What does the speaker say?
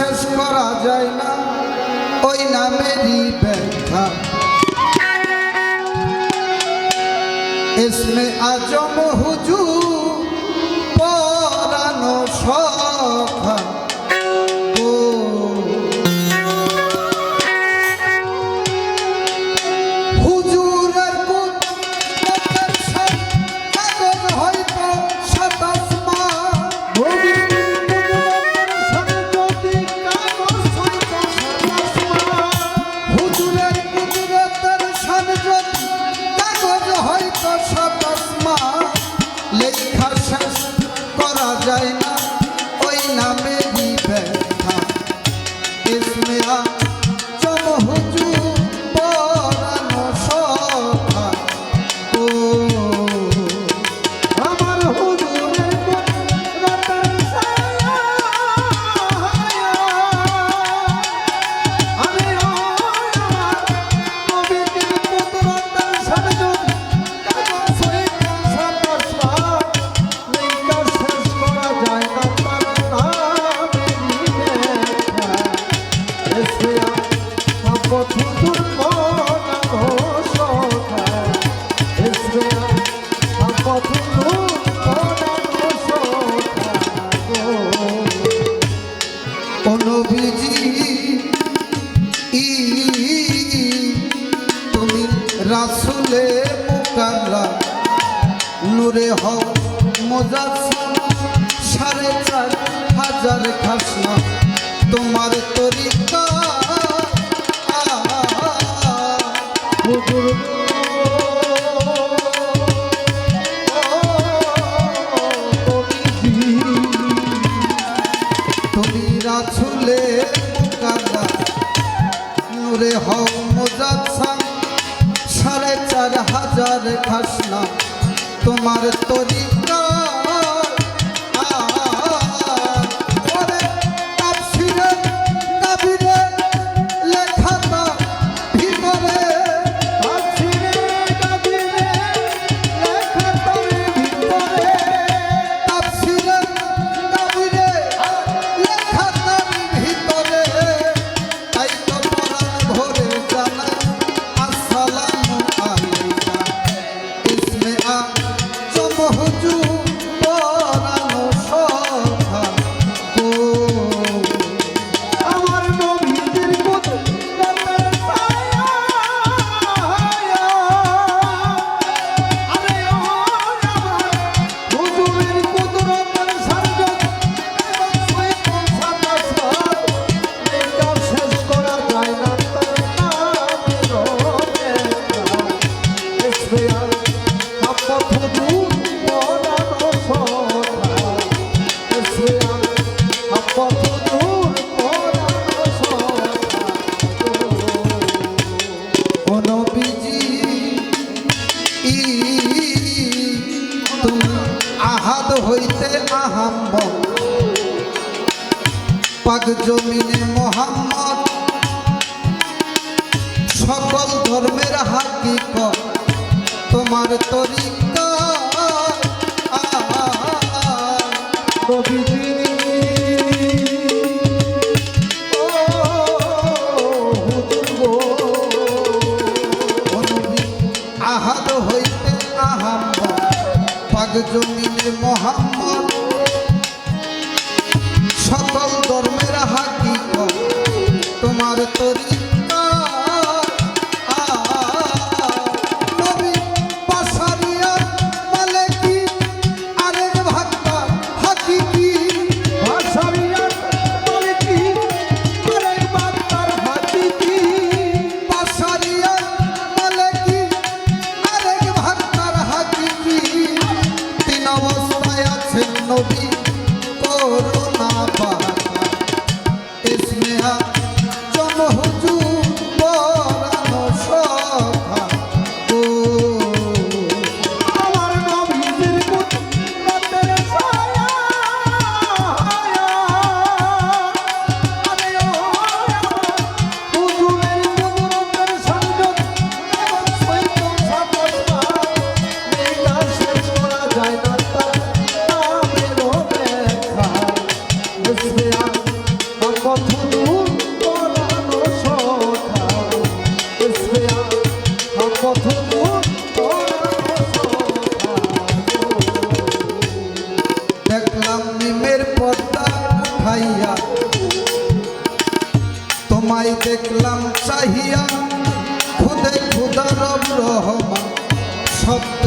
শেষ করা যায় না ওই নামেরই ব্যথা इसमें आज़म हुजूर কাগজ কাগজ হয়তো সব লেখা শেষ করা যায় না। রাসুলে মোকাল্লা নূরে হক মোজাসিম সাড়ে চার হাজার খাসনা তোমার তরিকা রাসুলে মোকাল্লা নূরে হক মোজাসিম হাজার খাস না তোমার তরিকা তুমি আহাদ হইতে আহাম্ব পাক জমিনে মোহাম্মদ সকল ধর্মের হাকিক তোমার তরিকা পাক মোহাম্মদ। সকল ধর্মের হাকি তোমার তরি সব